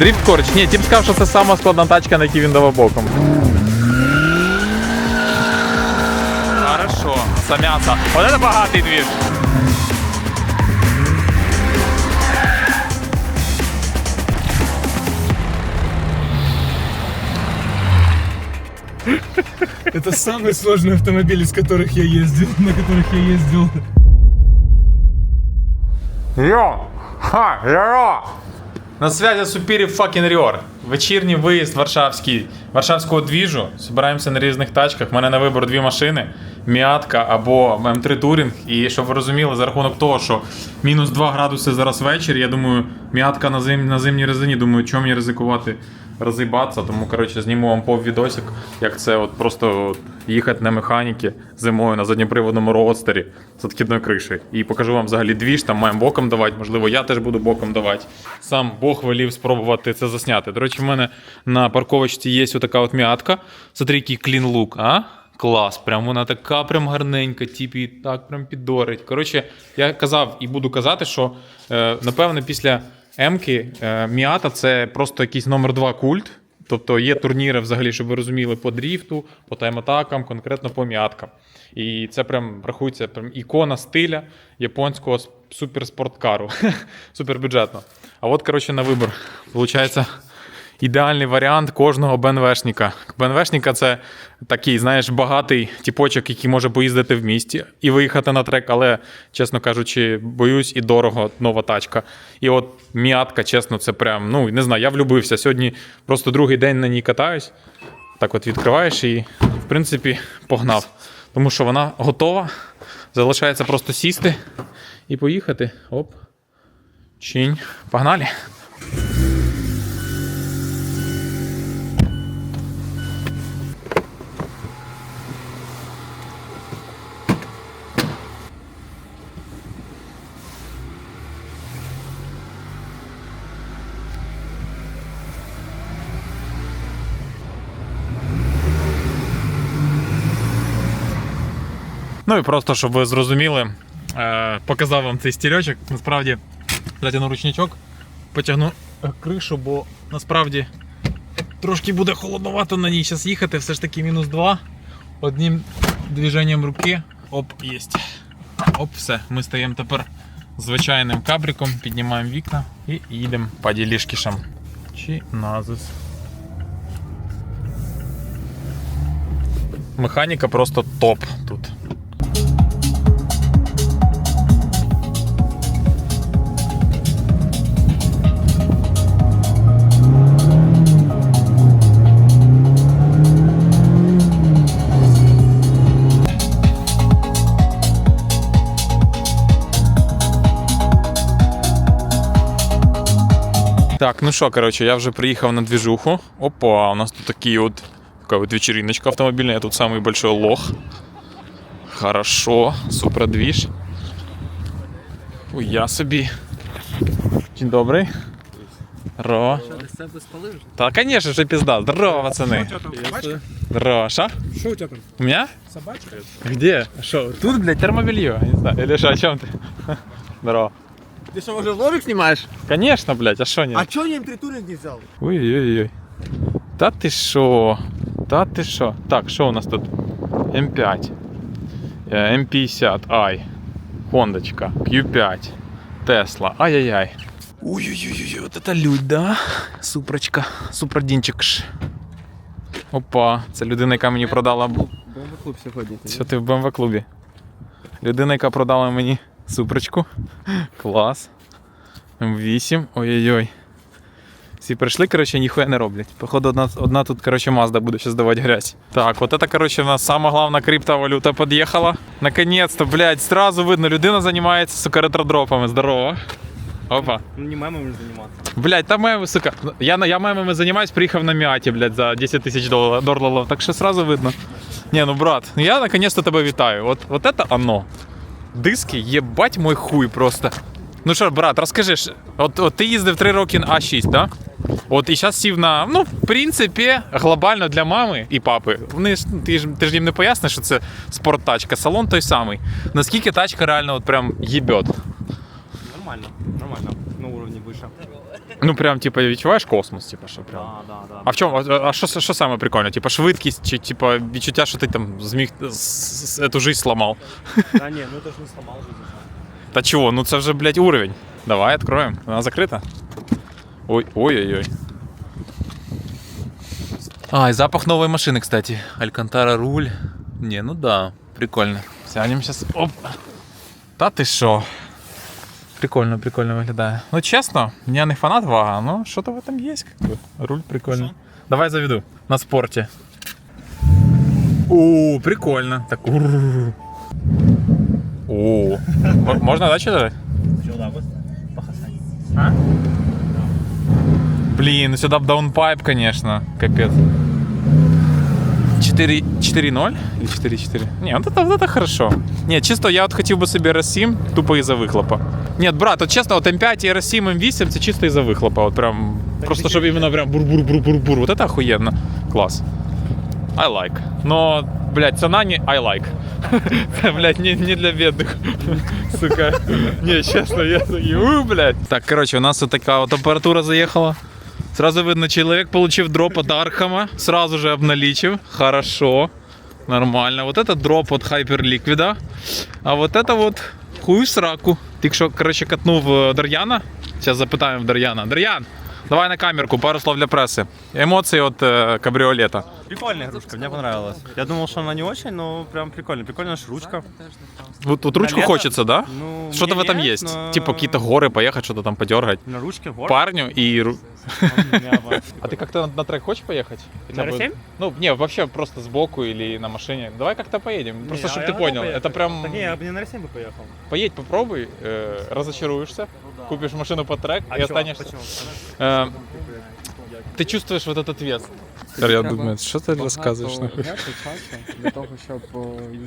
Дріфт корч. Ні, тим сказав, що це сама складна тачка, на якій він давав боком. Хорошо, самяса. Вот это багатий двіж. Это самый сложный автомобиль, из которых я ездил, на которых я ездил. Йо! Ха, йо! На связи Superior Факін Ріор. Вечірній виїзд варшавський, варшавського двіжу. Збираємося на різних тачках. У мене на вибор дві машини: Міатка або М3 Touring. І щоб ви розуміли, за рахунок того, що мінус 2 градуси зараз вечір, я думаю, Міатка на, зим, на зимній резині, думаю, чому мені ризикувати розібатися. Тому, коротше, зніму вам пов відосик, як це от просто от їхати на механіки зимою на задньоприводному роадстері з відкидною кришею. І покажу вам взагалі двіж, там маємо боком давати, можливо, я теж буду боком давати. Сам Бог велів спробувати це засняти. До речі, в мене на парковочці є отака от м'ятка. Смотри, який клін лук, а? Клас, прям вона така прям гарненька, типі, так прям піддорить. Коротше, я казав і буду казати, що е, напевне після М-ки е, Міата це просто якийсь номер два культ. Тобто є турніри, взагалі, щоб ви розуміли, по дріфту, по тайм-атакам, конкретно по м'яткам. І це прям рахується прям ікона стиля японського суперспорткару. Супербюджетно. А от, коротше, на вибор. Получається, ідеальний варіант кожного БНВшника. БНВшника це такий, знаєш, багатий тіпочок, який може поїздити в місті і виїхати на трек, але, чесно кажучи, боюсь і дорого нова тачка. І от м'ятка, чесно, це прям, ну не знаю, я влюбився. Сьогодні просто другий день на ній катаюсь. Так от відкриваєш і, в принципі, погнав. Тому що вона готова. Залишається просто сісти і поїхати. Оп. Чинь. Погнали. Ну і просто, щоб ви зрозуміли, е, показав вам цей стільочок. Насправді затягну ручничок, потягну е, кришу, бо насправді трошки буде холодновато на ній зараз їхати, все ж таки мінус 2. Одним движенням руки. Оп, єсть. Оп, все. Ми стаємо тепер звичайним кабриком, піднімаємо вікна і їдемо по ділішкішам. Чи назис. Механіка просто топ тут. Так, ну що, коротше, я вже приїхав на двіжуху. Опа, у нас тут такий от, така от вечериночка автомобільна, я тут самый большой лох. Хорошо, супер двіж. Ой, я собі. День добрий. Здорово. Та, конечно же, пизда. Здорово, пацаны. Здорово. Ша? Что у тебя там? У меня? Собачка? Где? Что? Тут, блядь, термобелье. Я не знаю. Или что, о чем ты? Здорово. Ты что, уже влогик снимаешь? Конечно, блядь, а что нет? А чё М3 Touring не взял? Ой-ой-ой. Та ти що? Та ти що? Так, що у нас тут? М5. Е, М50i. Хондочка. Q5. Тесла. Ай-яй-яй. Ой-ой-ой, вот это людь, да? Супрочка. Супродінчик. ж. Опа, це людина, яка мені продала. BMW клуб сьогодні. Що ти в BMW клубі? Людина, яка продала мені супрочку. Клас. М8. Ой-ой-ой. Всі прийшли, коротше, ніхуя не роблять. Походу, одна, одна тут, коротше, Мазда буде зараз давати грязь. Так, вот это, коротше, у нас сама главна криптовалюта під'їхала. Наконец-то, блядь, сразу видно, людина займається, сука, ретродропами. Здорово. Опа. Ну не мемами заниматься. Блядь, та меми, сука. Я, я мемами займаюсь, приїхав на Міаті, блядь, за 10 тисяч доларів. Так що сразу видно. Не, ну брат, я наконец-то тебе вітаю. Вот, вот это оно. Диски, єбать мой хуй просто. Ну що, брат, розкажи, от, от ти їздив 3 роки на А6, да? От і зараз сів на, ну, в принципі, глобально для мами і папи. Вони ж, ти ж ти ж їм не поясниш, що це спорттачка, салон той самий. Наскільки тачка реально от прям їбет. Нормально, нормально. На уровні выше. Ну прям, типа, відчуваєш космос, типа, що прям. Да, да, да. А в чому? А а що, що саме прикольно? Типа швидкість, чи типа відчуття, що ти там зміг з- з- эту жизнь сломав? Да не, ну это же не сломал жизнь. Та чого? Ну це вже, блядь, уровень. Давай відкроємо. Вона закрита. Ой, ой-ой-ой. А, и запах новой машины, кстати. Алькантара руль. Не, ну да, прикольно. Сядем сейчас. Оп. Та ти що? Прикольно, прикольно виглядає. Ну, чесно, я не фанат вага, но що-то в этом есть. Как бы. Руль прикольный. Давай заведу. На спорте. О, прикольно. Так. О, можно, да, что-то? Сюда вот. Похасать. Блин, ну сюда б даунпайп, конечно. Капец. 4 4.0 или 4.4? Не, вот это, вот это хорошо. Нет, чисто я от хотів би собі RS7 тупо із-за вихлопа. Нет, брат, от чесно, от М5 і RS7 М8 це чисто із-за вихлопа. От прям, просто щоб іменно прям бур-бур-бур-бур-бур. Вот это охуєнно. Клас. I like. Но, блядь, цена не I like. Це, блядь, не, не для бедных. Сука. Не, честно, я такий, у, блядь. Так, короче, у нас вот такая вот аппаратура заехала. Сразу видно, человек получив дроп от Архама, сразу же обналичив. Хорошо. Нормально. Вот это дроп от Hyperliquid. А вот это вот хуй в сраку. Тільки що, коротше, катнув е, Дар'яна. Зараз запитаємо в Дар'яна. Дар'ян, давай на камерку, пару слов для преси. Емоції от е, кабріолета. Прикольная игрушка, мне понравилась. Я думал, что она не очень, но прям прикольно. Прикольная ж ручка. Вот, вот ручку лето? хочется, да? Ну, Что-то в мне этом нет, есть. но- Типа какие-то горы поехать, что-то там подергать. На ручке гор. Парню и... ру- У меня вот. А ты как-то на, на трек хочешь поехать? На Хотя бы- R7? Ну, не, вообще просто сбоку или на машине. Давай как-то поедем. Просто Не, чтобы а ты я понял. готов Это поехать. прям... Да не, я бы не на R7 бы поехал. Поедь, попробуй, э, разочаруешься, купишь машину под трек А и чё? останешься. Почему? Э, ты чувствуешь вот этот вес. Я думаю, что ты рассказываешь? нахуй? Багато часу для того, щоб о,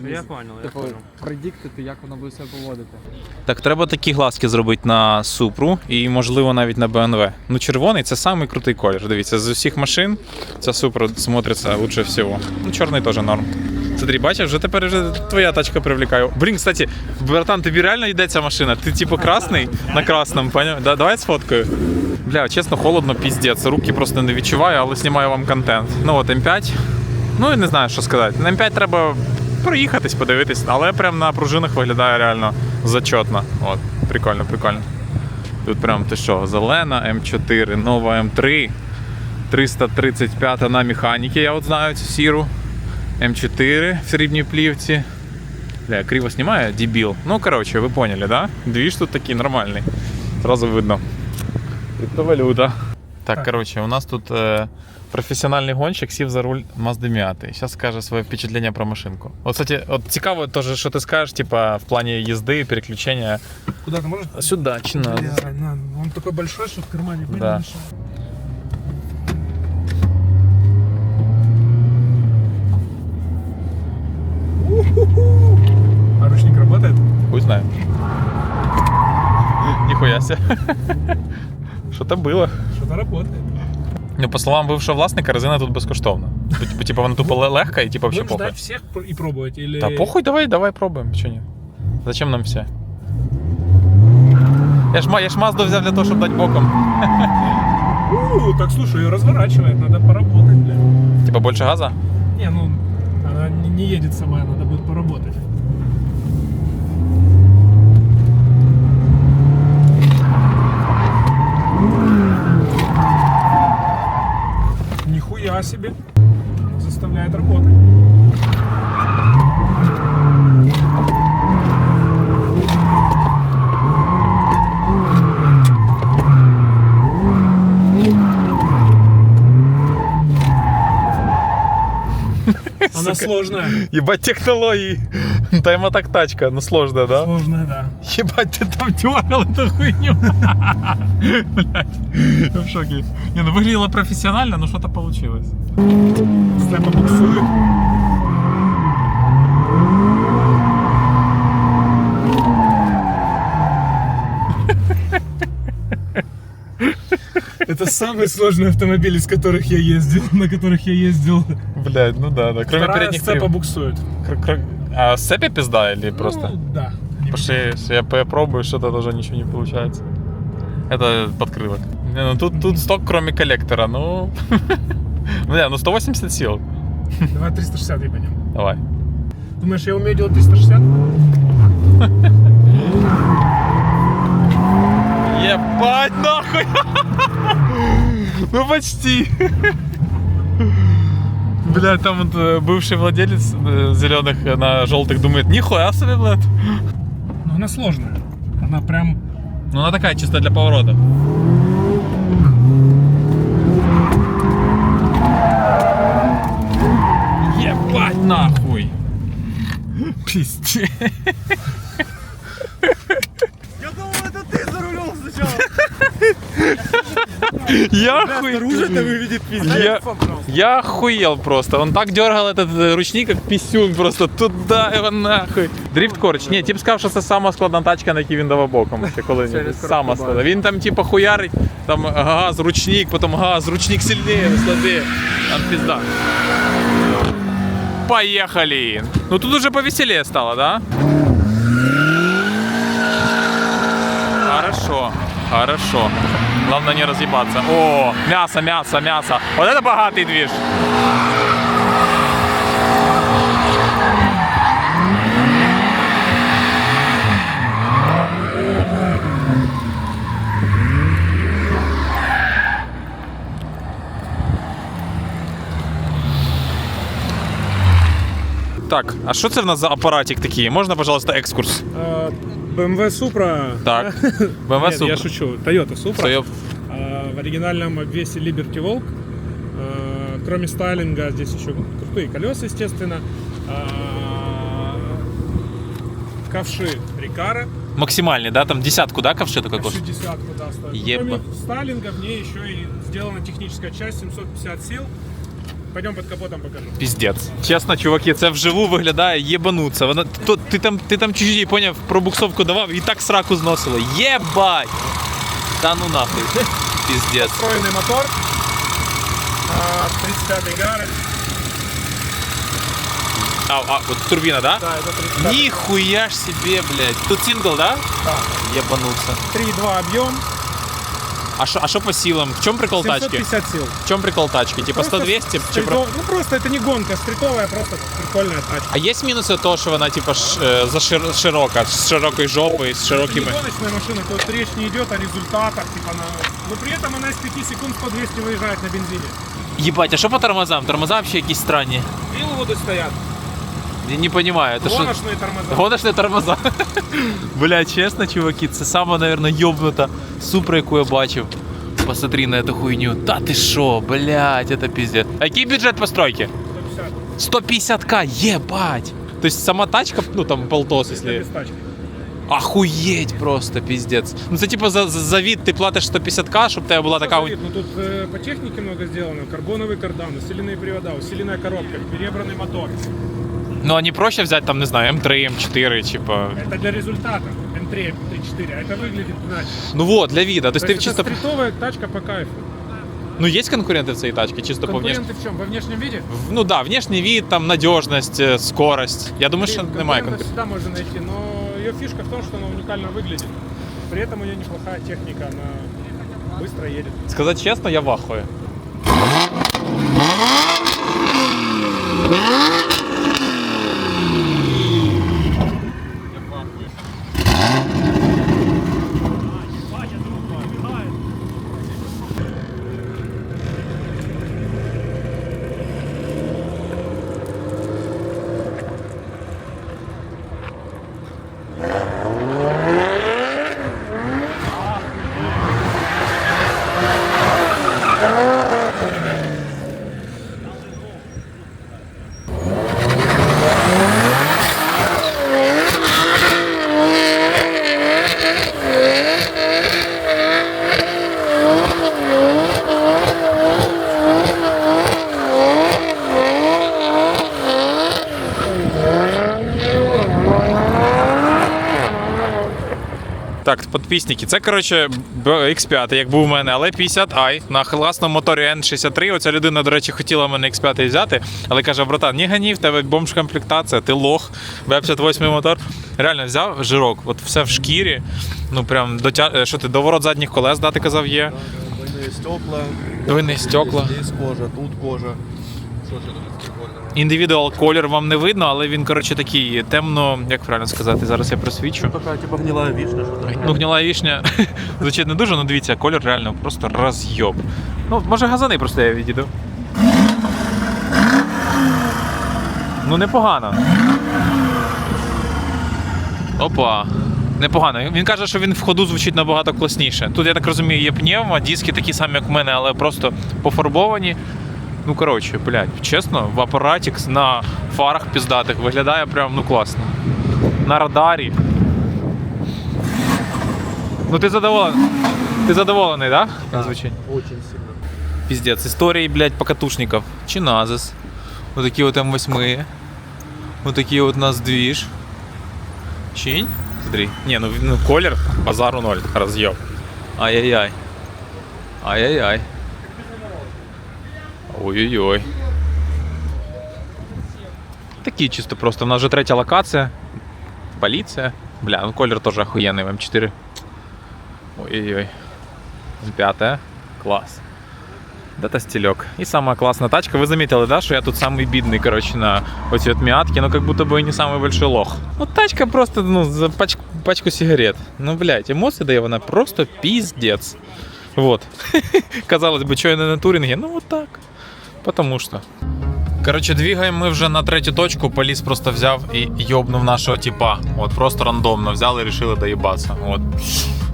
Ну, Я їз- понял, я типу, понял. предіктити, як воно буде себе поводити. Так, треба такі глазки зробити на Супру і, можливо, навіть на BMW. Ну, червоний це самий крутий колір. Дивіться, з усіх машин ця Супра смотриться лучше всього. Ну, чорний теж норм. Смотри, бачиш, вже тепер вже твоя тачка привлікає. Блін, кстати, братан, тобі реально йде ця машина? Ти типу красний на красному, поняв? Да, давай сфоткаю. Бля, чесно, холодно, піздець. Руки просто не відчуваю, але знімаю вам контент. Ну от М5. Ну і не знаю, що сказати. На М5 треба проїхатись, подивитись, але прям на пружинах виглядає реально зачетно. От, прикольно, прикольно. Тут прям ти що, зелена М4, нова М3, 335 на механіки, я от знаю цю сіру. М4 в срібній плівці. Бля, криво знімає, дебіл. Ну, коротше, ви поняли, да? Двіж тут такий нормальний. Сразу видно. Криптовалюта. Так, коротше, у нас тут е, професіональний гонщик сів за руль Mazda Miata. Зараз скаже своє впечатлення про машинку. От, кстати, от цікаво теж, що ти скажеш, типа, в плані їзди, переключення. Куда ти можеш? Сюди чи надо? Бля, на, он такой большой, что в кармане Да. меньше. У-ху-ху. А ручник работает? Хуй знаю. Ніхуя себе. Що то було? Что-то работает. Ну, по словам бывшего власника, резина тут безкоштовна. Типу, Типа вона тупо ле- легка і типа вообще Будем похуй. ждать всех пр- и пробовать? Или... Та похуй, давай, давай пробуємо. Чого ні? Зачем нам все? Я ж, ма- я ж Мазду взяв для того, щоб дати боком. У, так слушай, ее разворачивает, надо поработать, бля. Типа більше газа? Не, ну, она не, не едет сама, надо будет поработать. Нихуя себе. Заставляет работать. Она сложная. Ебать технологии. Тайма так тачка, ну сложная, да? Сложная, да. Ебать, ты там дергал эту хуйню. Блядь, я в шоке. Не, ну выглядело профессионально, но что-то получилось. Степа буксует. Это самый сложный автомобиль, из которых я ездил, на которых я ездил. Блядь, ну да, да. Кроме Вторая передних сцепа буксует. Кр- кр- А с цепи пизда или просто? Ну, да. Потому что если я попробую, что-то тоже ничего не получается. Это подкрылок. Не, ну тут, тут сток, кроме коллектора, ну... Бля, ну 180 сил. Давай 360 ебанем. Давай. Думаешь, я умею делать 360? Ебать нахуй! Ну почти. Бля, там вот э, бывший владелец зеленых на желтых думает, нихуя себе, блядь. Она сложная. Она прям... Ну она такая чисто для поворота. Ебать нахуй! Пиздец. Я думал, это ты за рулем сначала. Я хуй. Снаружи-то выглядит пиздец. Я, я охуел просто. Он так дергал этот е, ручник, як пісюн, просто туди його нахуй. Дрифт корч. Ні, тип сказав, що це сама складна тачка, на якій він давав боком. Ще коли сама складна. Він там типу хуярить, там газ, ручник, потім газ, ручник сильніше, слабее. Там пізда. Поехали! Ну тут уже повеселее стало, да? Хорошо, хорошо. Главное не разъебаться. О, мясо, мясо, мясо. Вот это богатый движ. Так, а що це в нас за апаратик такий? Можна, пожалуйста, екскурс? BMW Supra. Так. BMW Нет, я Supra. шучу. Toyota Supra. Я- А, В оригинальном обвесе Liberty Волк. А, Кроме стайлинга, здесь еще крутые колеса, естественно. А, Ковши Рикара. Максимальный, да? Там десятку, да, ковши такой коштует? десятку, да, стоит. Еба. Кроме стайлинга, в ней еще и сделана техническая часть 750 сил. Пойдем под капотом покажу. Піздець. Чесно, чуваки, це вживу виглядає єбануться. Вона то, ти там ти там чужі, поняв, пробуксовку давав і так сраку зносило. Єбать! Та ну нахуй. Піздець. Встроенный мотор. А, 35 гары. А, а, от турбіна, да? Да, это 35 Ніхуя ж себе, блядь. Тут сингл, да? Да. Єбануться. 3,2 объем. А що а що по силам? В чому прикол тачки? 750 сил. В чому прикол тачки? Типа Просто 100-200? Чи стритов- про... Ну просто это не гонка, стритовая, просто прикольная тачка. А є мінуси того, що вона типа ш, е, за шир, широка, з широкою жопою, з Это широкими. не гоночная машина, тут речь не идет о результатах, типа на... Но при этом она из 5 секунд по 200 выезжает на бензине. Єбать, а що по тормозам? Тормоза вообще якісь странні. Вилвуды стоят, Я не понимаю, это что? гоночные тормоза. Гоночные тормоза. Бля, чесно, чуваки, це сама, наверное, йобнута супра, яку я бачив. Посмотри на эту хуйню. Та ти шо, блядь, это пиздец. А який бюджет постройки? 150. 150к, ебать. То есть сама тачка, ну там полтос, Это если... Охуеть просто, пиздец. Ну це типа за, за, вид ти платиш 150к, щоб в тебе була така... Тоже вид, Ну тут э, по технике много сделано. Карбоновый кардан, усиленные привода, усиленная коробка, перебранный мотор. Ну а не проще взяти там, не знаю, М3, М4, типа... Это для результата. М3, М4. А это выглядит иначе. Ну вот, для вида. То есть То ты есть чисто... это стритовая тачка по кайфу. Ну есть конкуренты в цій тачці, чисто по внешнему? Конкуренты в чем? Во внешнем виде? В- Ну да, внешний вид, там надежность, э, скорость. Я думаю, что Блин, немає конкурентов конкурентів. всегда можно найти, но ее фишка в том, что она уникально выглядит. При этом у нее неплохая техника, она быстро едет. Сказати чесно, я в Так, підписники, це коротше X5, як був у мене, але 50i на класному моторі N63. Оця людина, до речі, хотіла мене X5 взяти, але каже, братан, не гані, в тебе бомж комплектація, ти лох, B58 мотор. Реально взяв жирок, от все в шкірі. Ну прям дотя... е, Що ти, доворот задніх колес, да, ти казав, є. Двойные стекла. Двойні стекла. Здесь кожа, тут кожа. Тут прикольно? Індивідуал колір вам не видно, але він, коротше, такий темно, як правильно сказати, зараз я просвічу. Такая типа гнилая вишня, что-то. Ну, гніла вішня звучить не дуже, але дивіться, колір реально просто роз'єб. Ну, може газани просто я відійду. Ну, непогано. Опа. Непогано. Він каже, що він в ходу звучить набагато класніше. Тут, я так розумію, є пневма, диски такі самі, як в мене, але просто пофарбовані. Ну, коротше, блядь, чесно, в апаратік на фарах піздатих виглядає прям ну класно. На радарі. Ну ти задоволений. Ти задоволений, да? Да. Звучить. Очень сильно. Пиздец. Истории, блядь, покатушников. Чиназис. Вот такие вот М8. Вот такие вот у нас движ. Чинь? Смотри. Не, ну, ну колер, базару ноль. Разъеб. Ай-яй-яй. Ай-яй-яй. Ой-ой-ой. Такие чисто просто. У нас же третья локация. Полиция. Бля, ну колер тоже охуенный в М4. Ой-ой-ой. Пятая. Класс. Это стилек. И самая классная тачка. Вы заметили, да, что я тут самый бедный, короче, на эти вот миатки, но как будто бы не самый большой лох. Ну, тачка просто, ну, за пач- пачку сигарет. Ну, блядь, эмоции дає вона просто пиздец. Вот. Казалось бы, что я на туринге? Ну, вот так. Потому что. Коротше, двигаємо ми вже на третю точку. Поліс просто взяв і йобнув нашого типа. От просто рандомно взяли і вирішили доїбатися. От.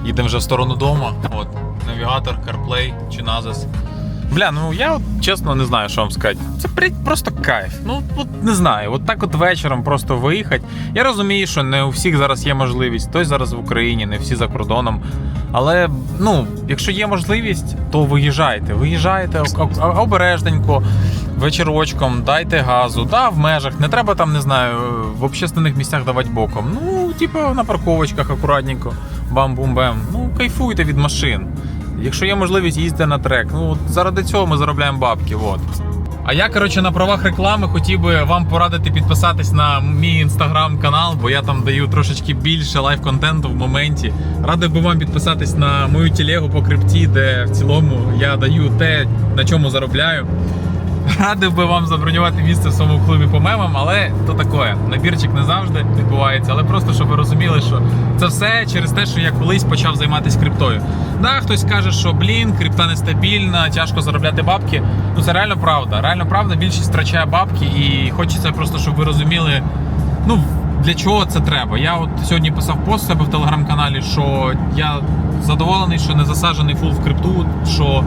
Їдемо вже в сторону дому. От. Навігатор, CarPlay, Чиназис. Бля, ну я чесно не знаю, що вам сказати. Це просто кайф. Ну от не знаю, от так от вечором просто виїхати. Я розумію, що не у всіх зараз є можливість. Хтось зараз в Україні, не всі за кордоном. Але ну, якщо є можливість, то виїжджайте. Виїжджайте об- об- обережненько, вечірочком, дайте газу. Да, в межах. Не треба там, не знаю, в общественних місцях давати боком. Ну, типу на парковочках акуратненько, бам-бум-бем. Ну, кайфуйте від машин. Якщо є можливість, їздити на трек. Ну, заради цього ми заробляємо бабки. От. А я, коротше, на правах реклами хотів би вам порадити підписатись на мій інстаграм-канал, бо я там даю трошечки більше лайв-контенту в моменті. Радив би вам підписатись на мою телегу по крипті, де в цілому я даю те, на чому заробляю. Радив би вам забронювати місце в своєму клубі по мемам, але то таке. Набірчик не завжди відбувається, але просто щоб ви розуміли, що це все через те, що я колись почав займатися криптою. Да, хтось каже, що блін, крипта нестабільна, тяжко заробляти бабки. Ну це реально правда. Реально правда, більшість втрачає бабки, і хочеться просто, щоб ви розуміли, ну для чого це треба. Я от сьогодні писав пост себе в телеграм-каналі, що я задоволений, що не засаджений фул в крипту, що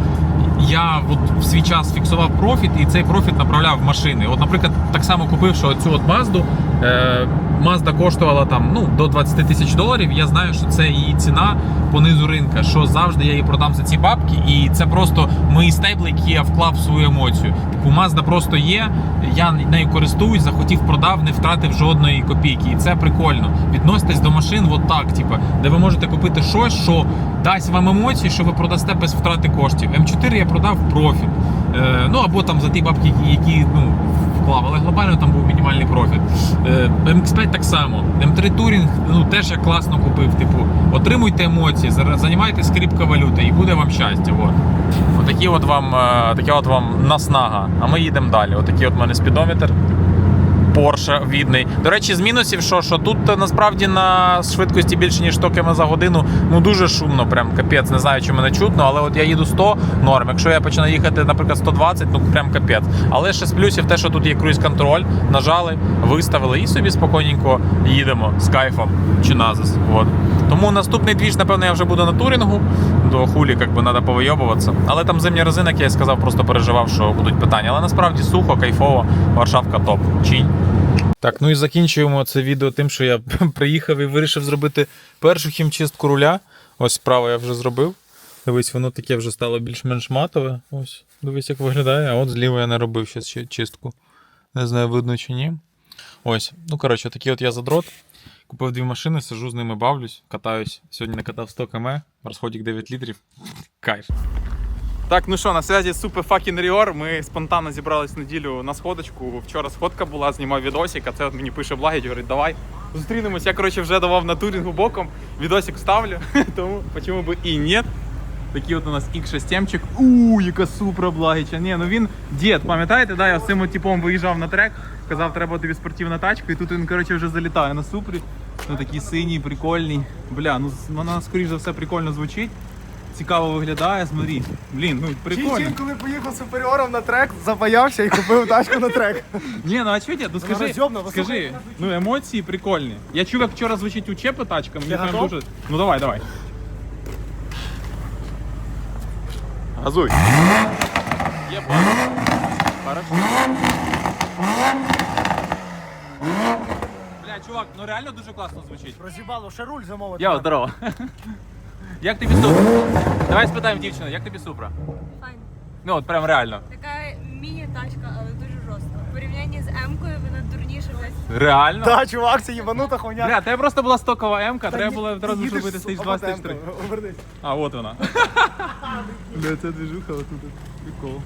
я от в свій час фіксував профіт і цей профіт направляв в машини. От, наприклад, так само купивши оцю цю от Мазду. Е, Мазда коштувала там ну, до 20 тисяч доларів. Я знаю, що це її ціна по низу ринка, що завжди я її продам за ці бабки, і це просто мої стейбли, які я вклав в свою емоцію. Типу, Мазда просто є, я нею користуюсь, захотів, продав, не втратив жодної копійки. І це прикольно. Відноситесь до машин, от так, типу, де ви можете купити щось, що дасть вам емоції, що ви продасте без втрати коштів. М4 я продав профіт. Е, ну або там за ті бабки, які ну, вклав, але глобально там був мінімальний профіт. Е, MX5 так само. М3 Touring ну, теж я класно купив. Типу, отримуйте емоції, займайтесь криптовалютою і буде вам щастя. От. Отакі от вам, така такі от вам наснага. А ми їдемо далі. Отакий от мене спідометр. Porsche відний. До речі, з мінусів, що, що тут е, насправді на швидкості більше ніж 100 км за годину, ну дуже шумно, прям капець. Не знаю, чи мене чутно, але от я їду 100 норм. Якщо я починаю їхати, наприклад, 120, ну прям капець. Але ще з плюсів те, що тут є круїз-контроль, нажали, виставили і собі спокійненько їдемо з кайфом чи назис. От. Тому наступний двіж, напевно, я вже буду на турінгу. До хулі, як би треба повийобуватися. Але там зимня резина, як я і сказав, просто переживав, що будуть питання. Але насправді сухо, кайфово, Варшавка топ. Чинь. Так, ну і закінчуємо це відео тим, що я приїхав і вирішив зробити першу хімчистку руля. Ось справа я вже зробив. Дивись, воно таке вже стало більш-менш матове. Ось, дивись, як виглядає. А от зліва я не робив ще чистку. Не знаю, видно чи ні. Ось, ну коротше, такий от я задрот. Купив дві машини, сижу з ними бавлюсь, катаюсь. Сьогодні накатав 100 км, розходик 9 літрів. Кайф. Так, ну що, на связі Супер Fucking Ріор. Ми спонтанно зібрались неділю на сходочку. Вчора сходка була, знімав відосик, а це от мені пише Благідь, говорить, давай зустрінемось. Я коротше вже давав на турінгу боком, відосик ставлю, тому чому би і ні. Такий от у нас X6 Ууу, яка супра благіча. Ні, ну він дід, пам'ятаєте, да, я з цим типом виїжджав на трек, казав, треба тобі спортивна тачка, і тут він, коротше, вже залітає на супрі. Ну такий синій, прикольний. Бля, ну вона, скоріш за все, прикольно звучить. Цікаво виглядає, смотри. Блін, ну прикольно. Чин, коли поїхав суперіором на трек, запаявся і купив тачку на трек. Ні, ну а чого ні? Ну скажи, скажи, ну емоції прикольні. Я чув, як вчора звучить у Чепи тачка, мені Ти прям готов? дуже. Ну давай, давай. Газуй. Є Хорошо. Чувак, ну реально дуже класно звучить. Розібало, ще руль замовити. Я здорово. Як тобі супра? Давай спитаємо дівчину, як тобі супра? Файн. Ну от прям реально. Така міні-тачка, але дуже жорстка. В порівнянні з М-кою вона дурніша весь. Реально? Так, чувак, це їбанута хуйня. Бля, тебе просто була стокова М-ка, треба було одразу зробити стейдж сука, 2, стейдж 3. Матенко, Обернись. А, от вона. Бля, це движуха отут. Прикол.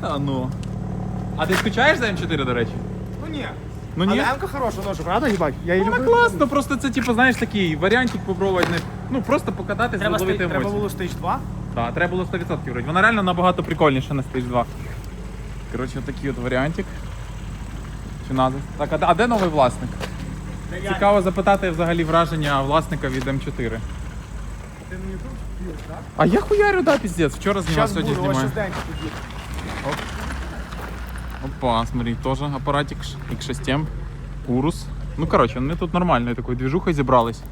Це оно. А ти скучаєш за М4, до речі? Ну ні. Ну ні. Але М-ка хороша ножа, правда, їбать? Я її Вона люблю. класно, просто це, типу, знаєш, такий варіантик попробувати. Не... Ну, просто покататись, Треба, зловити стей- треба емоції. було стейдж 2. Так, треба було 100% вроді. Вона реально набагато прикольніша на Stage 2. Коротше, такий от варіантик. Чи назва? Так, а, де- а де новий власник? Цікаво запитати взагалі враження власника від М4. Ти п'єш, так? А я хуярю, да, піздець. Вчора знімав, Зараз сьогодні буду, ось знімаю. щось деньки тоді. Опа, смотри, тоже аппаратик X6M, Урус. Ну, короче, ми тут нормальною такою движухою зібрались.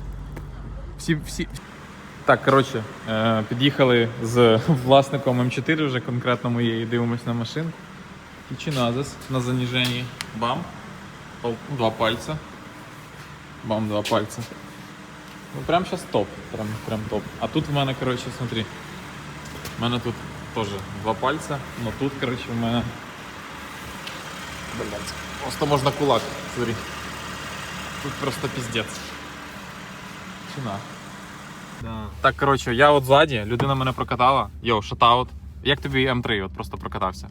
Всі, всі... Так, коротше, е, під'їхали з власником М4 вже конкретно моєї, дивимось на машинку. І Чиназис на заніженні. Бам. Два пальця. Бам, два пальця. Ну прям сейчас топ. Прям, прям топ. А тут в мене, коротше, смотри. У мене тут теж два пальця, но тут, коротше, в мене Блять. Просто можна кулак. Смотри. Тут просто пиздец. Чина. Да. Так, коротше, я от ззаді, людина мене прокатала. Йоу, шатаут. Як тобі М3 от просто прокатався?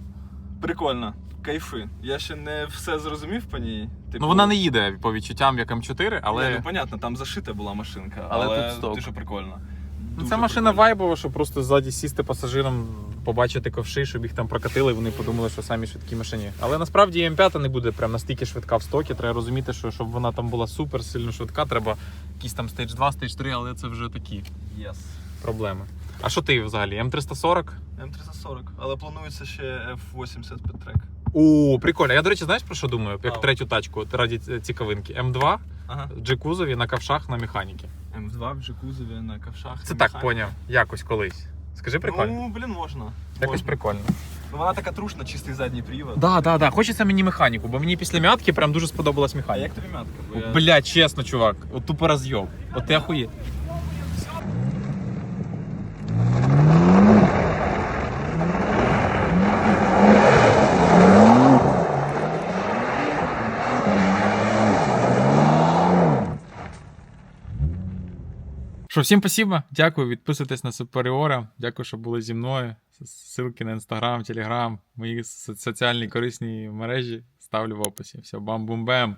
Прикольно, кайфи. Я ще не все зрозумів по ній. Типу, Ну вона не їде по відчуттям як М4, але. Ні, ну понятно, там зашита була машинка, Але але, тут дуже прикольно. Ну, Дуже це машина прикольно. вайбова, щоб просто ззаді сісти пасажирам, побачити ковши, щоб їх там прокатили, і вони подумали, що самі швидкі машині. Але насправді М5 не буде прям настільки швидка в стокі. Треба розуміти, що щоб вона там була супер сильно швидка, треба якийсь там стейдж 2, стейдж 3, але це вже такі Yes. проблеми. А що ти взагалі? М340? М340, але планується ще F80 під трек. О, прикольно. Я, до речі, знаєш про що думаю? Як Ау. третю тачку раді ці- цікавинки. М2, Ага. G-кузові на ковшах на механіки. М2 в кузові на ковшах. Це на так поняв. Якось колись. Скажи прикольно. Ну, блін, можна. Якось можна. прикольно. Ну, вона така трушна, чистий задній привод. Да, да, да. Хочеться мені механіку, бо мені після м'ятки прям дуже сподобалась А механіка. як тобі м'ятка? Бо я- Бля, чесно, чувак, от тупо роз'єб. От ти охуєть. Що, всім спасибо. Дякую, підписуйтесь на Суперіора. Дякую, що були зі мною. Ссылки на інстаграм, телеграм, мої соціальні корисні мережі ставлю в описі. Все, бам-бум-бем.